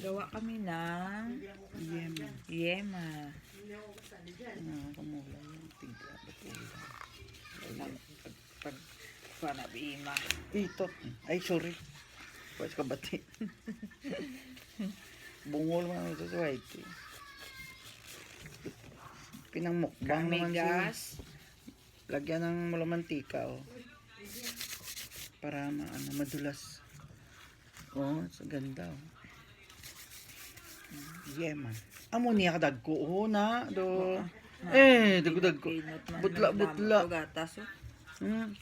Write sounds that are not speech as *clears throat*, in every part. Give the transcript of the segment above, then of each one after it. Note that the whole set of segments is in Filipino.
Gawa kami ng Yema. yema. Ah, kamula yung tigla. Batula. Pag, pag, pag, panab ima. Ito. Ay, sorry. Pwes ka bati. *laughs* Bungol man ito sa white. eh. Pinangmukbang naman siya. Kamigas. Lagyan ng malamantika, oh. Para ma ano, madulas. Oh, sa ganda, oh. Yema. Amo niya kadag ko, oh, na. Do. Eh, dagdag ko. Butla, butla. Gatas. oh. Hmm.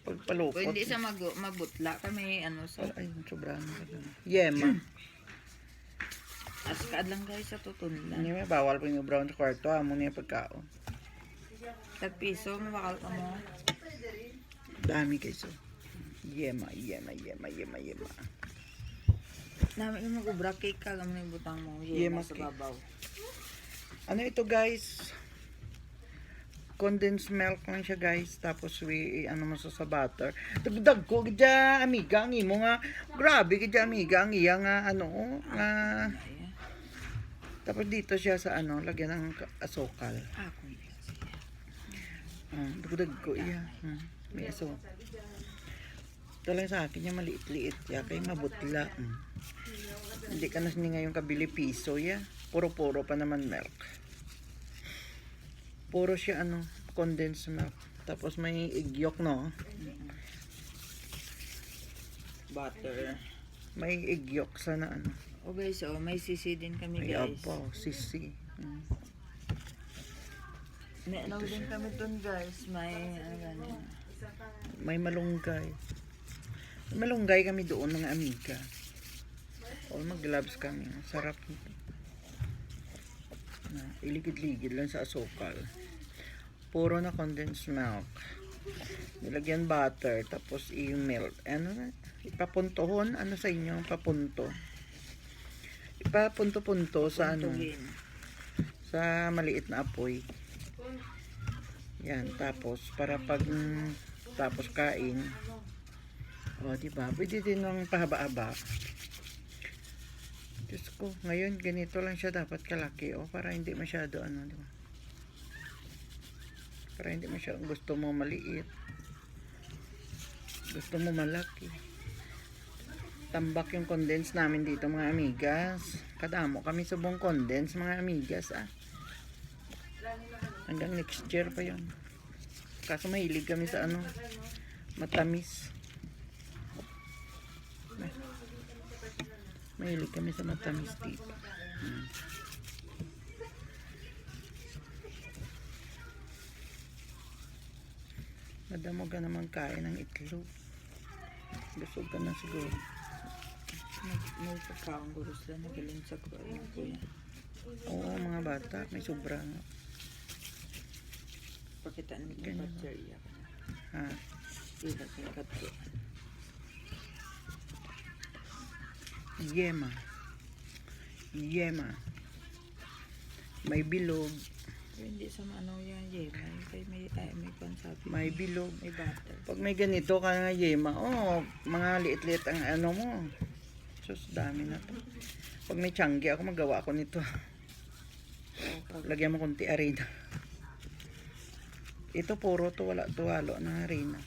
Pagpalukot. hindi sa mag mabutla kami ano sa Ay, sobrang ganda. Yema. *clears throat* askad lang guys sa tutunlan. Hindi may bawal pa yung brown sa kwarto. Amo niya pagkaon. Tag piso, mabakal ka mo. Dami kayo. Yema, yema, yema, yema, yema. Namin yung mag-ubra cake ka, gamay butang mo. Yema Yema sa babaw. Ano ito guys? Condensed milk lang siya guys. Tapos we, ano mo sa butter. Dagdag ko, gadya amiga, ang imo nga. Grabe, gadya amiga, ang iya nga, ano, nga. Tapos dito siya sa ano, lagyan ng ka- asukal. Ah, Ah, dagdag ko, iya. Hmm, may aso. Ito lang sa akin, yung maliit-liit. Ya, kay mabutla. Hmm. Hindi ka na nga yung kabili piso, ya. Puro-puro pa naman milk. Puro siya, ano, condensed milk. Tapos may egg yolk, no? butter. May egg yolk sa na, ano. O guys, oh, may sisi din kami May guys. apo, sisi. Hmm. May ano din kami dun guys. May ano. May malunggay. Malunggay kami doon, mga amiga. O mag-gloves kami. Sarap nito. Na, iligid-ligid lang sa asukal. Puro na condensed milk. Nilagyan butter, tapos i-melt. Ano na? Ipapuntohon? Ano sa inyo? Papunto. Ipapunto-punto sa ano? Sa maliit na apoy. Yan, tapos para pag tapos kain. O, di ba? Pwede din ng pahaba-haba. Diyos ko, ngayon ganito lang siya dapat kalaki o para hindi masyado ano, di ba? Para hindi masyado gusto mo maliit. Gusto mo malaki. Tambak yung condense namin dito mga amigas. Kadamo kami sa buong condense mga amigas ah. Hanggang next year pa yun. Kaso mahilig kami sa ano, matamis. Mahilig kami sa matamis dito. Hmm. Madamo ka naman kain ng itlog. Busog ka na siguro. May, pagkaong guro sila na galing sa kuya. Oo, mga bata, may sobra nga. Pakitaan mo yung bacteria. Ha? Ila kay katko. Yema. Yema. May bilog. Hindi sa ano yan, yema. Kay may, ay, may pansabi. May bilog. May butter. Pag may ganito ka nga yema, oh, mga liit-liit ang ano mo. Sus, dami na to. Pag may tiyanggi ako, magawa ako nito. Lagyan mo konti arena. Ito puro to, wala to halo ng arena.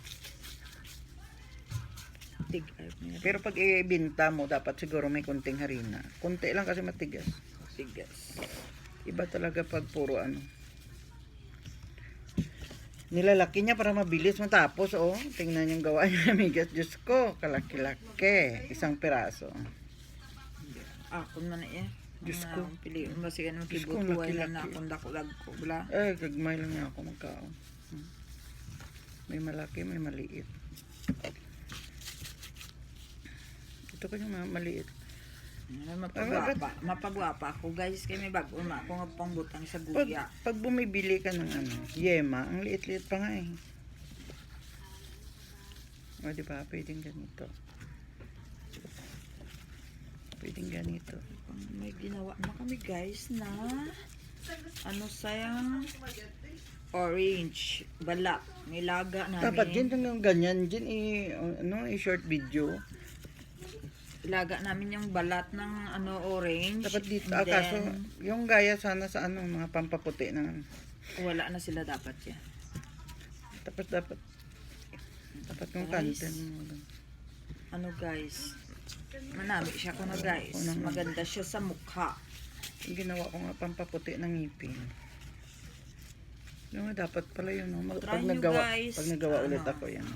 Tig meron. Pero pag ibinta mo, dapat siguro may konting harina. Konti lang kasi matigas. Tigas. Iba talaga pag puro ano. Nilalaki niya para mabilis matapos, oh. Tingnan yung gawa niya, *laughs* amigas. Diyos ko, kalaki-laki. Isang piraso. Ako man na eh. Diyos ko. Pili, Diyos ko, kibutuway lang na akong dakulag ko. Wala. Eh, gagmay lang ako magkaon. Hmm. May malaki, may maliit. Ito ko yung mga maliit. Mapagwapa. Mapagwapa ako guys. Kaya may bago na ako nga pangbutang sa Pag, guya. pag bumibili ka ng ano, yema, ang liit-liit pa nga eh. O, di ba? Pwedeng ganito. Pwedeng ganito. May ginawa na kami guys na ano sayang orange balat. May laga namin. Dapat din yung ganyan, din i, ano, i-short video. Ilaga namin yung balat ng ano orange. Dapat dito, ah, kaso, yung gaya sana sa ano, mga pampaputi na. wala na sila dapat yan. Dapat, dapat, dapat yung content. Ano guys, manami siya ko na guys. Maganda siya sa mukha. Ginawa ko nga pampaputi ng ngipin. Yung dapat pala yun. No? Pag nyo, nagawa, guys. pag nagawa ulit Ano? ako yan.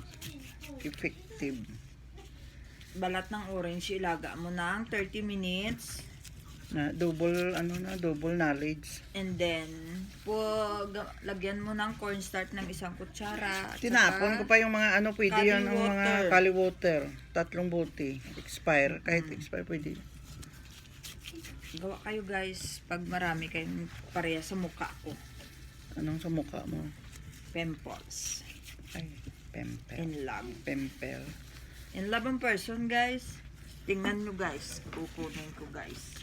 Effective. Balat ng orange, ilaga mo ng 30 minutes. Na double, ano na, double knowledge. And then, po, lagyan mo ng cornstarch ng isang kutsara. Tinapon ko pa yung mga ano, pwede yan, ang mga kali water. Tatlong bote. Expire. Kahit Mm. expire, pwede. Gawa kayo guys, pag marami kayong pareha sa mukha ko. Anong sa mukha mo? Pimples. Ay, pempel. In love. Pempel. In love ang person guys. Tingnan nyo guys. Kukunin ko guys.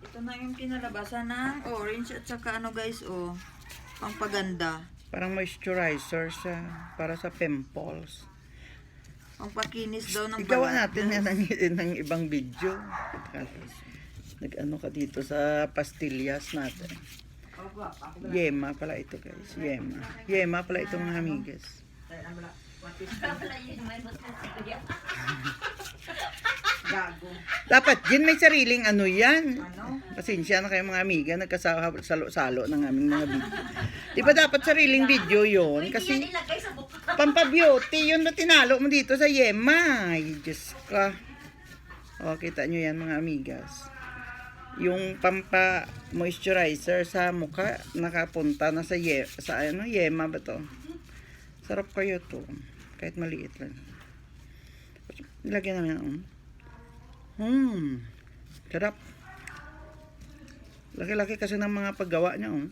Ito na yung kinalabasan ng orange at saka ano guys oh. Pangpaganda. Parang moisturizer siya para sa pimples. Pangpakinis daw ng balat. natin yan ng, ng ibang video. Nag-ano ka dito sa pastillas natin. Yema pala ito guys. Yema. Yema pala ito mga amigas. Ano. Dapat din may sariling ano yan. Ano? Pasensya na kayo mga amiga, nagkasalo-salo ng aming mga video. Di ba dapat sariling video yon Kasi pampabeauty, yun na tinalo mo dito sa Yema. Ay, Diyos ka. O, kita nyo yan mga amigas. Yung pampa moisturizer sa mukha, nakapunta na sa, ye, sa ano, Yema ba to? Sarap kayo to. Kahit maliit lang. Nilagyan namin ng Hmm. Sarap. Laki-laki kasi ng mga paggawa niya, oh.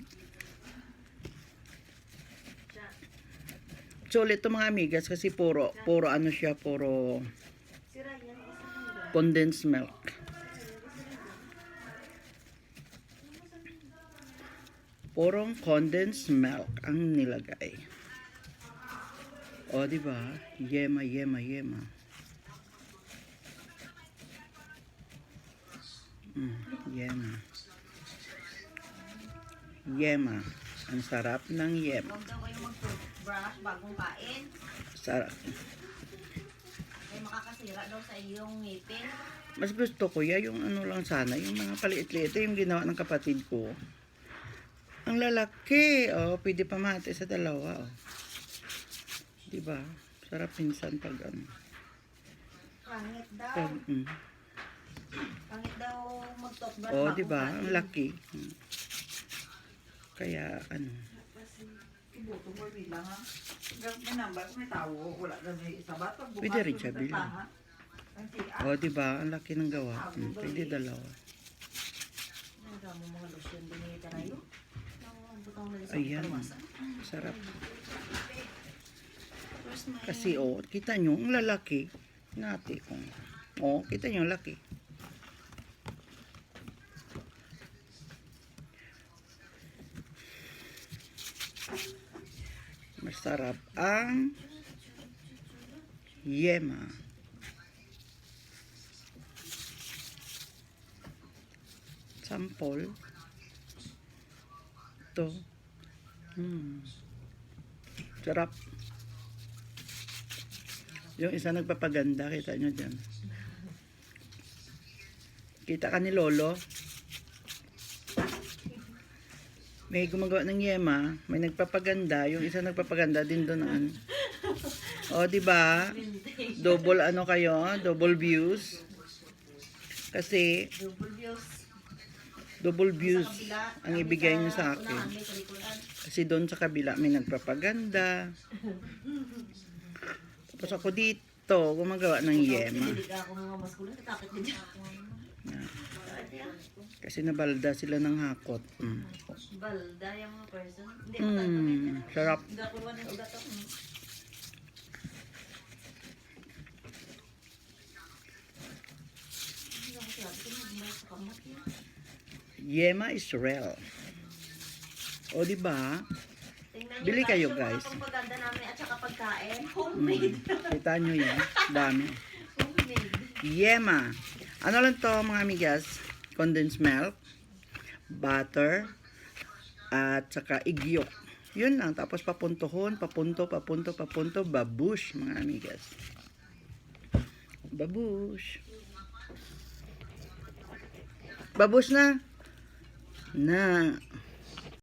Sulit to mga amigas kasi puro, puro ano siya, puro condensed milk. Purong condensed milk ang nilagay. O, di ba? Yema, yema, yema. Mm, yema. Yema. Ang sarap ng yema. Huwag daw kayo mag-brush bagong kain. Sarap. Ay makakasira daw sa iyong ngipin. Mas gusto ko ya yung ano lang sana, yung mga paliit-liit. Ito yung ginawa ng kapatid ko. Ang lalaki. Oh, pwede pa mati sa dalawa. Oh. Di ba? Sarap minsan pag ano. Pangit daw. Pag, mm. Pangit daw Oh, bagong di ba? kain. Ang laki. Mm. Kaya ano. Ibuto mo bilang ha. May number, may tawo. Wala na may isa ba? Pwede rin siya bilang. Oh, di ba? Ang laki ng gawa. Mm, pwede dalawa. Ang dami mga lotion din ni na sa Ayan. Sarap. Kasi oh, kita nyo, ang lalaki. Nati kong. Oh, kita nyo, laki. Masarap ang yema. Sample. Ito. Hmm. Sarap. Yung isa nagpapaganda, kita nyo dyan. Kita ka ni Lolo. May gumagawa ng yema, may nagpapaganda, yung isa nagpapaganda din doon ang O, di ba? Double ano kayo, double views. Kasi double views. Double views ang ibigay niyo sa akin. Kasi doon sa kabila may nagpapaganda. Tapos ako dito, gumagawa ng yema. Kasi nabalda sila ng hakot. Mm. Balda yung mga person. Hindi Mm, sarap. Hindi Yema is real. O, di ba? Tingnan Bili kayo, guys. mga pagpaganda namin at saka pagkain. Homemade. Kita nyo yan. Dami. *laughs* Homemade. Yema. Ano lang to mga amigas? Condensed milk, butter, at saka igyok. Yun lang. Tapos papuntuhon, papunto, papunto, papunto, babush mga amigas. Babush. Babush na. 那